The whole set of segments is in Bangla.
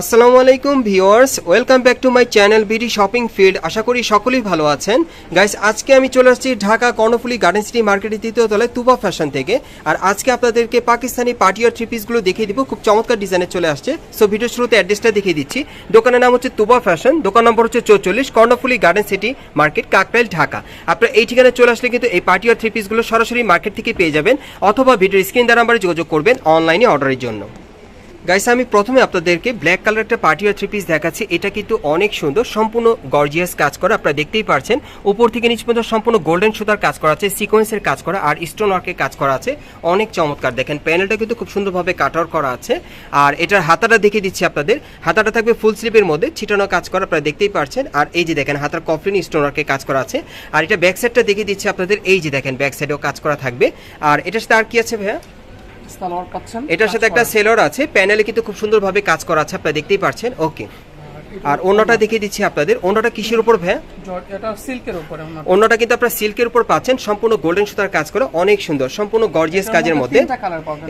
আসসালামু আলাইকুম viewers, welcome back to my channel BD shopping field. আশা করি সকলেই ভালো আছেন। গাইস, আজকে আমি চলে আসছি ঢাকা কর্ণফুলি গার্ডেন সিটি মার্কেটের তৃতীয় তলায় তুবা ফ্যাশন থেকে। আর আজকে আপনাদেরকে পাকিস্তানি পার্টিয়ার থ্রি পিসগুলো দেখিয়ে দিব। খুব চমৎকার ডিজাইনে চলে আসছে। সো ভিডিও শুরুতে অ্যাড্রেসটা দেখিয়ে দিচ্ছি। দোকানের নাম হচ্ছে তুবা ফ্যাশন। দোকান নম্বর হচ্ছে চৌচল্লিশ Karnaphuli garden city market Kakrail Dhaka. আপনারা এই ঠিকানায় চলে আসলে কিন্তু এই পার্টিয়ার থ্রি পিসগুলো সরাসরি মার্কেট থেকে পেয়ে যাবেন। অথবা ভিডিওর স্ক্রিন দ্বারা নাম্বারে যোগাযোগ করবেন অনলাইনে অর্ডারের জন্য। গাইস আমি প্রথমে আপনাদেরকে ব্ল্যাক কালার একটা পার্টি থ্রি পিস দেখাচ্ছি। এটা কিন্তু অনেক সুন্দর, সম্পূর্ণ গর্জিয়াস কাজ করা। আপনারা দেখতেই পারছেন, উপর থেকে নিচ পর্যন্ত সম্পূর্ণ গোল্ডেন সুতার কাজ করা আছে সিকোয়েন্সের কাজ করা, আর স্টোন ওয়ার্কের কাজ করা আছে। অনেক চমৎকার। দেখেন প্যানেলটা কিন্তু খুব সুন্দরভাবে কাটার করা আছে। আর এটার হাতাটা দেখে দিচ্ছি আপনাদের। হাতাটা থাকবে ফুল স্লিপের মধ্যে, ছিটানো কাজ করা, আপনারা দেখতেই পারছেন। আর এই যে দেখেন, হাতার কফলিন স্টোন ওয়ার্কের কাজ করা আছে। আর এটা ব্যাক সাইডটা দেখিয়ে দিচ্ছি আপনাদের। এই যে দেখেন ব্যাক সাইডেও কাজ করা থাকবে। আর এটার সাথে আর কি আছে ভাইয়া? সালোয়ার পাচ্ছেন এটার সাথে একটা সেলর আছে প্যানেলে কিন্তু খুব সুন্দরভাবে কাজ করা আছে আপনারা দেখতেই পারছেন। ওকে। আর অন্যটা দেখিয়ে দিচ্ছি আপনাদের। অন্যটা কিসের উপর ভ্যা এটা সিল্কের উপরে। অন্যটা। কিন্তু আপনারা সিল্কের উপর পাচ্ছেন। সম্পূর্ণ গোল্ডেন সুতার কাজ করে অনেক সুন্দর। সম্পূর্ণ গর্জিয়াস কাজের মধ্যে।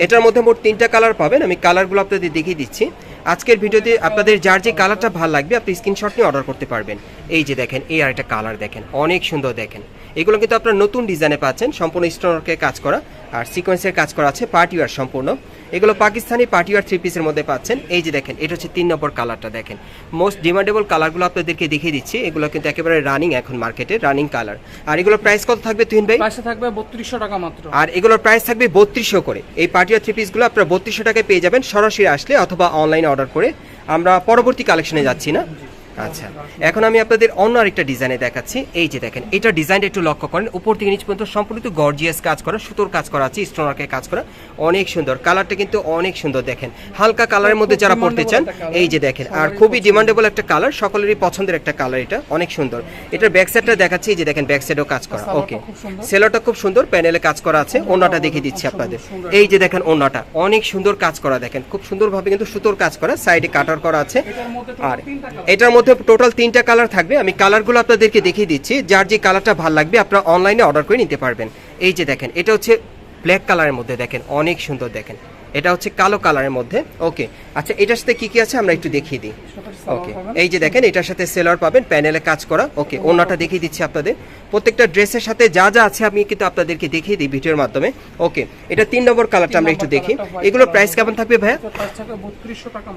এটার মধ্যে মোট তিনটা কালার পাবেন। আমি কালারগুলো আপনাদের দেখিয়ে দিচ্ছি। আজকের ভিডিওতে আপনাদের যার যে কালারটা ভালো লাগবে আপনি স্ক্রিনশট নিয়ে অর্ডার করতে পারবেন। এই যে দেখেন এই আর একটা কালার দেখেন। অনেক সুন্দর দেখেন। এগুলো কিন্তু আপনারা নতুন ডিজাইনে পাচ্ছেন। সম্পূর্ণ স্টোনকে কাজ করা। আর সিকোয়েন্সের কাজ করা আছে পার্টি ওয়ার সম্পূর্ণ। এগুলো পাকিস্তানি পার্টি ওয়ার থ্রি পিসের মধ্যে পাচ্ছেন। এই যে দেখেন এটা হচ্ছে তিন নম্বর কালারটা দেখেন। মোস্ট ডিমান্ডেবল কালারগুলো আপনাদেরকে দেখিয়ে দিচ্ছি। এগুলো কিন্তু একেবারে রানিং এখন মার্কেটে রানিং কালার আর এগুলোর প্রাইস কত থাকবে তুহিন ভাই? প্রাইসে থাকবে বত্রিশশো টাকা মাত্র। আর এগুলোর প্রাইস থাকবে বত্রিশশো করে। এই পার্টিয়ার থ্রি পিসগুলো আপনারা বত্রিশশো টাকায় পেয়ে যাবেন। সরাসরি আসলে অথবা অনলাইনে অর্ডার করে। আমরা পরবর্তী কালেকশনে যাচ্ছি না। আচ্ছা। এখন আমি আপনাদের অন্য আরেকটা ডিজাইনে দেখাচ্ছি। এই যে দেখেন এটা ডিজাইনটা একটু লক্ষ্য করেন। উপর থেকে নিচ পর্যন্ত সম্পূর্ণ গর্জিয়াস কাজ করা সুতোর কাজ করা আছে স্টোনারকে কাজ করা। অনেক সুন্দর। কালারটা কিন্তু অনেক সুন্দর দেখেন। হালকা কালারের মধ্যে যারা পড়তে চান এই যে দেখেন আর খুবই ডিমান্ডেবল একটা কালার সকলেরই পছন্দের একটা কালার এটা। অনেক সুন্দর। এটার ব্যাক সাইডটা দেখাচ্ছি এই যে দেখেন ব্যাক সাইডেও কাজ করা। ওকে সেলোটা খুব সুন্দর। প্যানেলে কাজ করা আছে ওনাটা দেখিয়ে দিচ্ছি আপনাদের। এই যে দেখেন ওনাটা অনেক সুন্দর কাজ করা দেখেন। খুব সুন্দরভাবে কিন্তু সুতোর কাজ করা সাইডে কাটার করা আছে। আর এটার মধ্যে টোটাল তিনটা কালার থাকবে। আমি কালারগুলো আপনাদেরকে দেখিয়ে দিচ্ছি। যার যে কালারটা ভালো লাগবে, আপনারা অনলাইনে অর্ডার করে নিতে পারবেন। এই যে দেখেন, এটা হচ্ছে ব্ল্যাক কালারের মধ্যে দেখেন, অনেক সুন্দর দেখেন। এটা হচ্ছে কালো কালারের মধ্যে। ওকে আচ্ছা এটার সাথে কি কি আছে আমরা একটু দেখিয়ে দিই। ওকে এই যে দেখেন এটার সাথে সেলার পাবেন প্যানেলে কাজ করা। ওকে ওনাটা দেখিয়ে দিচ্ছি আপনাদের। প্রত্যেকটা ড্রেসের সাথে যা যা আছে আমি কিন্তু আপনাদেরকে দেখিয়ে দিই ভিডিওর মাধ্যমে। ওকে এটা তিন নম্বর কালারটা আমরা একটু দেখি। এগুলোর প্রাইস কেমন থাকবে ভাইয়া।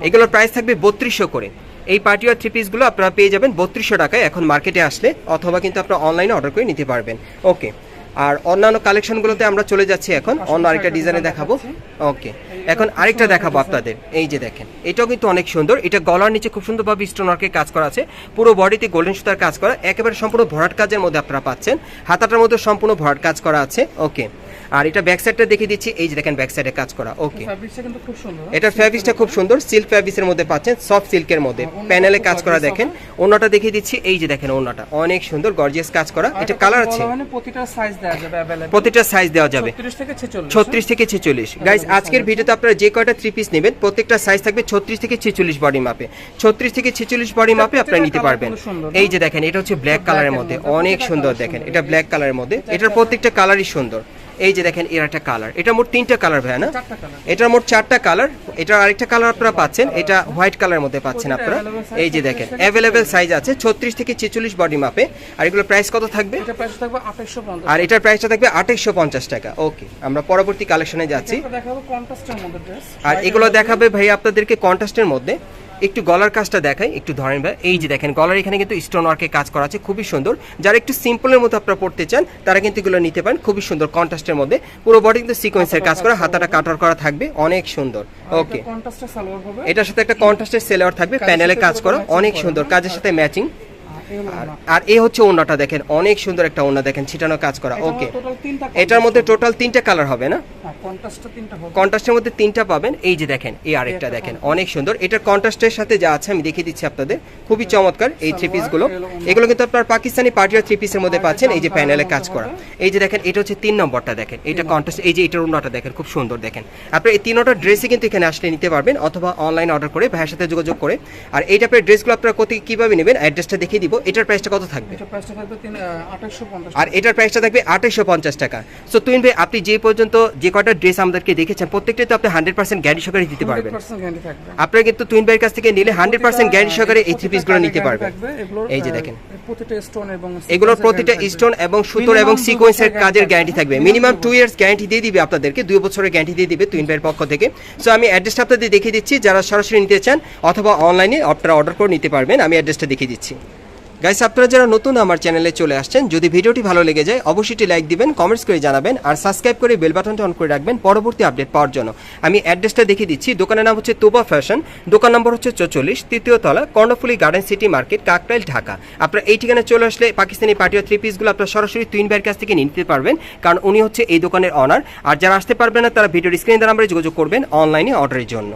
এগুলোর প্রাইস থাকবে বত্রিশশো করে। এই পার্টি আর থ্রি পিসগুলো আপনারা পেয়ে যাবেন বত্রিশশো টাকায় এখন মার্কেটে আসলে অথবা কিন্তু আপনারা অনলাইনে অর্ডার করে নিতে পারবেন। ওকে আর অন্যান্য কালেকশনগুলোতে আমরা চলে যাচ্ছি এখন। অন্য আরেকটা ডিজাইনে দেখাবো। ওকে এখন আরেকটা দেখাবো আপনাদের। এই যে দেখেন, এটাও কিন্তু অনেক সুন্দর। এটা গলার নিচে খুব সুন্দরভাবে স্টোন ওয়ার্কের কাজ করা আছে। পুরো বডিতে গোল্ডেন সুতার কাজ করা, একেবারে সম্পূর্ণ ভরাট কাজের মধ্যে আপনারা পাচ্ছেন। হাতাটার মধ্যে সম্পূর্ণ ভরাট কাজ করা আছে। ওকে আর এটা ব্যাক সাইডটা দেখিয়ে দিচ্ছি। এই যে দেখেন ব্যাক সাইডে কাজ করা। ওকে ফ্যাব্রিক্সটা কিন্তু খুব সুন্দর। এটার ফ্যাব্রিক্সটা খুব সুন্দর। সিল্ক ফ্যাব্রিক্সের মধ্যে পাচ্ছেন সফট সিল্কের মধ্যে। প্যানেলে কাজ করা দেখেন। ওনাটা দেখিয়ে দিচ্ছি। এই যে দেখেন ওনাটা অনেক সুন্দর গর্জিয়াস কাজ করা। এটা কালার আছে। প্রতিটা সাইজ দেওয়া যাবে প্রতিটা সাইজ দেওয়া যাবে। 36 থেকে 46 ছত্রিশ থেকে ছেচল্লিশ। গাইজ আজকের ভিডিওতে আপনারা যে কয়টা থ্রি পিস নেবেন প্রত্যেকটা সাইজ থাকবে ছত্রিশ থেকে ছেচল্লিশ বডি মাপে ছত্রিশ থেকে ছেচল্লিশ বডি মাপে আপনারা নিতে পারবেন। এই যে দেখেন এটা হচ্ছে ব্ল্যাক কালারের মধ্যে। অনেক সুন্দর দেখেন। এটা ব্ল্যাক কালারের মধ্যে। এটার প্রত্যেকটা কালারই সুন্দর। এই যে দেখেন এর একটা কালার এটা মোট তিনটা কালার ভাই না? এটার মোট চারটা কালার এটার আরেকটা কালার আপনারা পাচ্ছেন। এটা হোয়াইট কালারের মধ্যে পাচ্ছেন আপনারা। এই যে দেখেন অ্যাভেলেবেল সাইজ আছে ছত্রিশ থেকে ছেচল্লিশ বডি মাপে আর এগুলো প্রাইস কত থাকবে? এটা প্রাইস থাকবে 2850 আর এটার প্রাইসটা থাকবে আঠাইশশো পঞ্চাশ টাকা। ওকে আমরা পরবর্তী কালেকশনে যাচ্ছি। দেখাবো কন্ট্রাস্টের মধ্যে আর এগুলো দেখাবে ভাই আপনাদেরকে কন্ট্রাস্টের মধ্যে। একটু গলার কাজটা দেখাই একটু ধরেন ভাই এই যে দেখেন গলার এখানে কিন্তু স্টোন ওয়ার্কের কাজ করা আছে খুবই সুন্দর। যারা একটু সিম্পলের মতো আপনারা পড়তে চান তারা কিন্তু এগুলো নিতে পারেন খুবই সুন্দর কন্ট্রাস্টের মধ্যে। পুরো বডি কিন্তু সিকোয়েন্সের কাজ করা হাতাটা কাটার করা থাকবে অনেক সুন্দর। ওকে সালোয়ার এটার সাথে একটা কন্ট্রাস্টের সেলার থাকবে প্যানেলে কাজ করা অনেক সুন্দর কাজের সাথে ম্যাচিং আর এই হচ্ছে ওনাটা দেখেন অনেক সুন্দর একটা ওনা দেখেন ছিটানো কাজ করা ওকে এটার মধ্যে টোটাল তিনটা কালার হবে না? কন্ট্রাস্টের মধ্যে তিনটা পাবেন। এই যে দেখেন এই আরেকটা দেখেন অনেক সুন্দর। এটার কন্ট্রাস্টের সাথে যা আছে আমি দেখিয়ে দিচ্ছি আপনাদের। খুবই চমৎকার এই থ্রি পিসগুলো এগুলো কিন্তু আপনার পাকিস্তানি পার্টিয়ার থ্রি পিসের মধ্যে পাচ্ছেন। এই যে প্যানেলে কাজ করা। এই যে দেখেন এটা হচ্ছে তিন নম্বরটা দেখেন। এটা কন্ট্রাস্ট এই যে এটার অন্যটা দেখেন খুব সুন্দর দেখেন। আপনি এই তিনটা ড্রেসই কিন্তু এখানে আসলে নিতে পারবেন অথবা অনলাইন অর্ডার করে ভাইয়ের সাথে যোগাযোগ করে। আর এই টাইপের ড্রেসগুলো আপনারা কোথায় কীভাবে নেবেন? অ্যাড্রেসটা দেখিয়ে দিব। এটার প্রাইসটা কত থাকবে? আর এটার প্রাইসটা থাকবে আঠাইশশো পঞ্চাশ টাকা। সো তুইন ভাই আপনি যে পর্যন্ত যে কয়টা ড্রেস আমাদেরকে দেখেছেন প্রত্যেকটা তো আপনি হান্ড্রেড পার্সেন্ট গ্যারি সহকারে দিতে পারবেন। গ্যারান্টি আপনারা কিন্তু টুইন ভাইয়ের কাছ থেকে নিলে হান্ড্রেড পার্সেন্ট গ্যারি সহকারে এই থ্রি পিসগুলো নিতে পারবেন। এই যে দেখেন। প্রতিটা স্টোন এবং এগুলোর প্রতিটা স্টোন এবং সুতোর এবং সিকোয়েন্সের কাজের গ্যারান্টি থাকবে। মিনিমাম টু ইয়ার্স গ্যারান্টি দিয়ে দিবে আপনাদেরকে দুই বছরের গ্যারান্টি দিয়ে দিবে টুইন ভাইয়ের পক্ষ থেকে। সো আমি অ্যাড্রেসটা আপনাদের দেখিয়ে দিচ্ছি যারা সরাসরি নিতে চান অথবা অনলাইনে আপনারা অর্ডার করে নিতে পারবেন আমি অ্যাড্রেসটা দেখিয়ে দিচ্ছি। গাইস আপনারা যারা নতুন আমার চ্যানেলে চলে আসছেন, যদি ভিডিওটি ভালো লেগে যায়, অবশ্যই লাইক দিবেন কমেন্টস করে জানাবেন, আর সাবস্ক্রাইব করে বেল বাটনটা অন করে রাখবেন পরবর্তী আপডেট পাওয়ার জন্য। আমি অ্যাড্রেসটা দেখিয়ে দিচ্ছি, দোকানের নাম হচ্ছে তোবা ফ্যাশন দোকান নম্বর হচ্ছে চৌচল্লিশ, তৃতীয় তলা, Karnaphuli garden city market Kakrail, Dhaka. আপনারা এই ঠিকানায় চলে আসলে পাকিস্তানি পার্টি থ্রি পিসগুলো আপনারা সরাসরি তুইন ভাইয়ের কাছ থেকে নিতে পারবেন, কারণ উনি হচ্ছে এই দোকানের অনার আর যারা আসতে পারবেন না, তারা ভিডিওর স্ক্রিনে নাম্বারে যোগাযোগ করবেন অনলাইনে অর্ডারের জন্য।